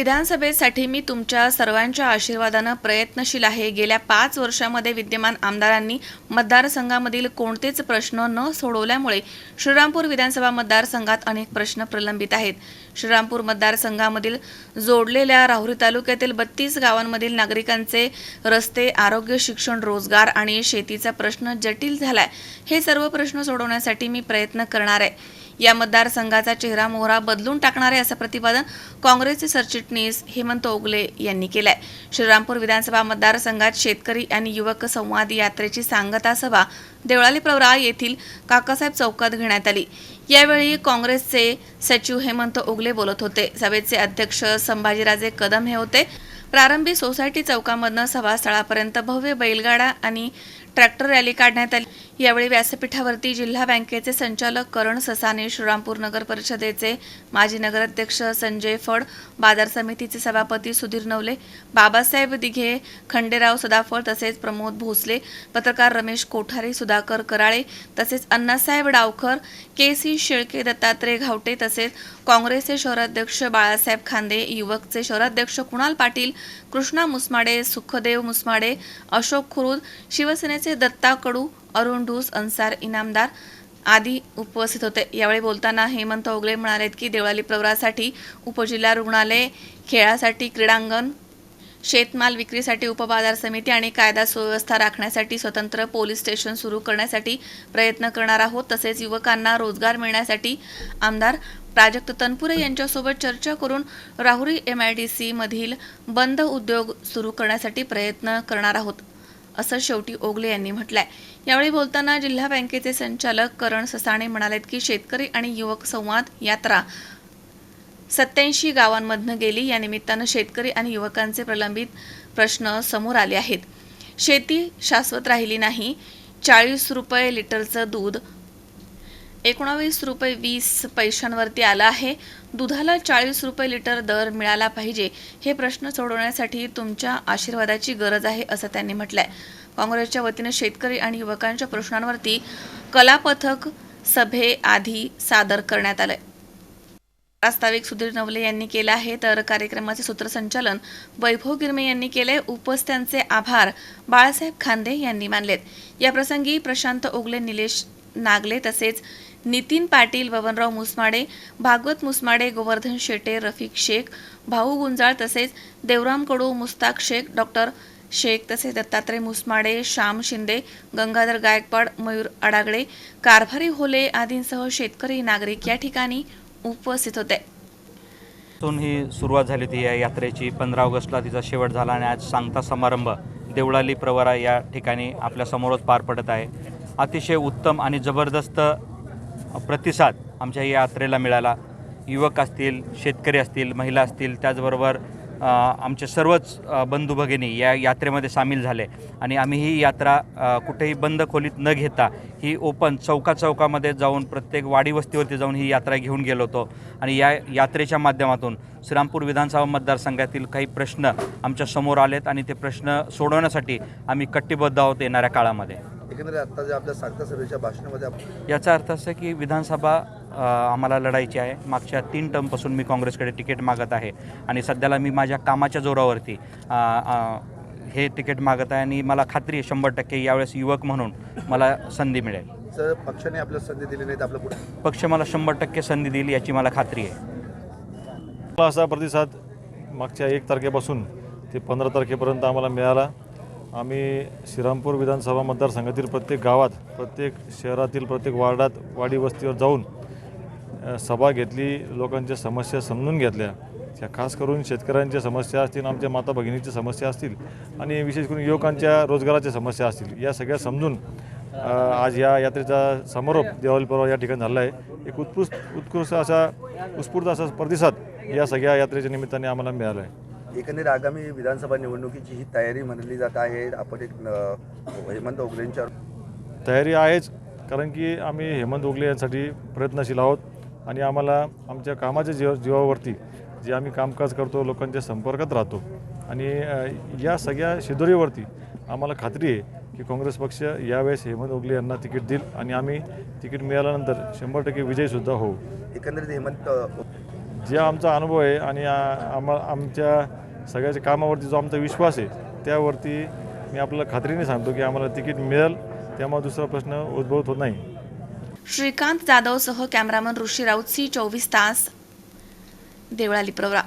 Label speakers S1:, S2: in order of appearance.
S1: विधानसभेसाठी मी तुमच्या सर्वांच्या आशीर्वादानं प्रयत्नशील आहे. गेल्या पाच वर्षामध्ये विद्यमान आमदारांनी मतदारसंघामधील कोणतेच प्रश्न न सोडवल्यामुळे श्रीरामपूर विधानसभा मतदारसंघात अनेक प्रश्न प्रलंबित आहेत. श्रीरामपूर मतदारसंघामधील जोडलेल्या राहुरी तालुक्यातील बत्तीस गावांमधील नागरिकांचे रस्ते आरोग्य शिक्षण रोजगार आणि शेतीचा प्रश्न जटिल झालाय. हे सर्व प्रश्न सोडवण्यासाठी मी प्रयत्न करणार आहे. या मतदारसंघाचा चेहरा मोहरा बदलून टाकणार आहे असं प्रतिपादन काँग्रेसचे सरचिटणीस हेमंत ओगले यांनी केलंय. श्रीरामपूर विधानसभा मतदारसंघात शेतकरी आणि युवक संवाद यात्रेची सांगता सभा देवळाली प्रवरा येथील काकासाहेब चौकात घेण्यात आली. यावेळी काँग्रेसचे सचिव हेमंत ओगले बोलत होते. सभेचे अध्यक्ष संभाजीराजे कदम हे होते. प्रारंभी सोसायटी चौकामधनं सभास्थळापर्यंत भव्य बैलगाडा आणि ट्रॅक्टर रॅली काढण्यात आली. यावेळी व्यासपीठावरती जिल्हा बँकेचे संचालक करण ससाने श्रीरामपूर नगर परिषदेचे माजी नगराध्यक्ष संजय फड बाजार समितीचे सभापती सुधीर नवले बाबासाहेब दिघे खंडेराव सदाफळ तसेच प्रमोद भोसले पत्रकार रमेश कोठारे सुधाकर कराळे तसेच अण्णासाहेब डावकर के सी शेळके दत्तात्रय घावटे तसेच काँग्रेसचे शहराध्यक्ष बाळासाहेब खांदे युवकचे शहराध्यक्ष कुणाल पाटील कृष्णा मुसमाडे सुखदेव मुसमाडे अशोक खुरुद शिवसेनेचे दत्ता कडू अरुण ढूस अन्सार इनामदार आदी उपस्थित होते. यावेळी बोलताना हेमंत ओगले म्हणाले की देवळाली प्रवरासाठी उपजिल्हा रुग्णालय खेळासाठी क्रीडांगण शेतमाल विक्रीसाठी उपबाजार समिती आणि कायदा सुव्यवस्था राखण्यासाठी स्वतंत्र पोलीस स्टेशन सुरू करण्यासाठी प्रयत्न करणार आहोत. तसेच युवकांना रोजगार मिळण्यासाठी आमदार प्राजक्त तनपुरे यांच्यासोबत चर्चा करून Rahuri M I D C मधील बंद उद्योग सुरू करण्यासाठी प्रयत्न करणार आहोत असं शेवटी ओगले यांनी म्हटलंय. यावेळी बोलताना जिल्हा बँकेचे संचालक करण ससाणे म्हणालेत की शेतकरी आणि युवक संवाद यात्रा सत्याऐंशी गावांमधनं गेली. या निमित्तानं शेतकरी आणि युवकांचे प्रलंबित प्रश्न समोर आले आहेत. शेती शाश्वत राहिली नाही. चाळीस रुपये लिटरचं दूध एकोणावीस रुपये वीस पैशांवरती आलं आहे. दुधाला चाळीस रुपये लिटर दर मिळाला पाहिजे हे प्रश्न सोडवण्यासाठी तुमच्या आशीर्वादाची गरज आहे असं त्यांनी म्हटलंय. काँग्रेसच्या वतीनं शेतकरी आणि युवकांच्या प्रश्नांवरती कलापथक सभेआधी सादर करण्यात आलंय. प्रास्ताविक सुधीर नवले यांनी केलं आहे तर कार्यक्रमाचे सूत्रसंचालन वैभव गिरमे यांनी केले उपस्थितांचे आभार बाळासाहेब खांदे यांनी मानलेत. याप्रसंगी प्रशांत ओगले निलेश नागले तसेच नितीन पाटील बबनराव मुसमाडे भागवत मुसमाडे गोवर्धन शेटे रफिक शेख भाऊ गुंजाळ तसेच देवराम कडू मुस्ताक शेख डॉक्टर शेख तसेच दत्तात्रय मुसमाडे श्याम शिंदे गंगाधर गायकवाड मयूर अडागडे कारभारी होले आदींसह शेतकरी नागरिक या ठिकाणी उपस्थित होते.
S2: ही सुरुवात झाली होती या यात्रेची. पंधरा ऑगस्टला तिचा शेवट झाला आणि आज सांगता समारंभ देवळाली प्रवरा या ठिकाणी आपल्यासमोरच पार पडत आहे. अतिशय उत्तम आणि जबरदस्त प्रतिसाद आमच्या या यात्रेला मिळाला. युवक असतील शेतकरी असतील महिला असतील त्याचबरोबर आमचे सर्वच बंधू भगिनी या यात्रेमध्ये सामील झाले. आणि आम्ही ही यात्रा कुठेही बंद खोलीत न घेता ही ओपन चौका चौकामध्ये जाऊन प्रत्येक वाडी वस्तीवरती जाऊन ही यात्रा घेऊन गेलो होतो. आणि या यात्रेच्या माध्यमातून श्रीरामपूर विधानसभा मतदारसंघातील काही प्रश्न आमच्यासमोर आलेत आणि ते प्रश्न सोडवण्यासाठी आम्ही कटिबद्ध आहोत येणाऱ्या काळामध्ये.
S3: एकंदरीत आता जे आपल्या सांगता सभेच्या भाषणामध्ये
S2: याचा अर्थ असा की विधानसभा आम्हाला लढायची आहे. मागच्या तीन टर्मपासून मी काँग्रेसकडे तिकीट मागत आहे. आणि सध्याला मी माझ्या कामाच्या जोरावरती हे तिकीट मागत आहे आणि मला खात्री आहे शंभर टक्के यावेळेस युवक म्हणून मला संधी मिळेल.
S3: जर पक्षाने आपल्याला संधी दिली नाही तर आपलं पुढे
S2: पक्ष मला शंभर टक्के संधी देईल याची मला खात्री आहे.
S4: मला असा प्रतिसाद मागच्या एक तारखेपासून ते पंधरा तारखेपर्यंत आम्हाला मिळाला. आम्ही श्रीरामपूर विधानसभा मतदारसंघातील प्रत्येक गावात प्रत्येक शहरातील प्रत्येक वार्डात वाडी वस्तीवर जाऊन सभा घेतली लोकांच्या समस्या समजून घेतल्या. त्या खास करून शेतकऱ्यांच्या समस्या असतील आमच्या माता भगिनीच्या समस्या असतील आणि विशेष करून युवकांच्या रोजगाराच्या समस्या असतील या सगळ्या समजून आज या यात्रेचा समारोप देवाली पर्व या ठिकाणी झाला आहे. एक उत्कृष्ट उत्कृष्ट असा उत्स्फूर्त असा प्रतिसाद या सगळ्या यात्रेच्या निमित्ताने आम्हाला मिळाला आहे.
S3: एकंदरीत आगामी विधानसभा निवडणुकीची ही तयारी म्हणली जात आहे. आपण एक हेमंत ओगलेंच्या
S4: तयारी आहेच कारण की आम्ही हेमंत ओगले यांसाठी प्रयत्नशील आहोत आणि आम्हाला आमच्या कामाच्या जीवा जीवावरती जे आम्ही कामकाज करतो लोकांच्या संपर्कात राहतो आणि या सगळ्या शिदोरीवरती आम्हाला खात्री आहे की काँग्रेस पक्ष यावेळेस हेमंत ओगले यांना तिकीट देईल आणि आम्ही तिकीट मिळाल्यानंतर शंभर टक्के विजयीसुद्धा होऊ.
S3: एकंदरीत हेमंत
S4: जे आमचा अनुभव आहे आणि आम्हा आमच्या सगळ्याच्या कामावरती जो आमचा विश्वास आहे त्यावरती मी आपल्याला खात्रीने सांगतो की आम्हाला तिकीट मिळेल त्यामुळे दुसरा प्रश्न उद्भवत होत नाही.
S1: श्रीकांत जाधवसह कॅमेरामन ऋषी राऊत सी चोवीस तास देवळाली प्रवरा.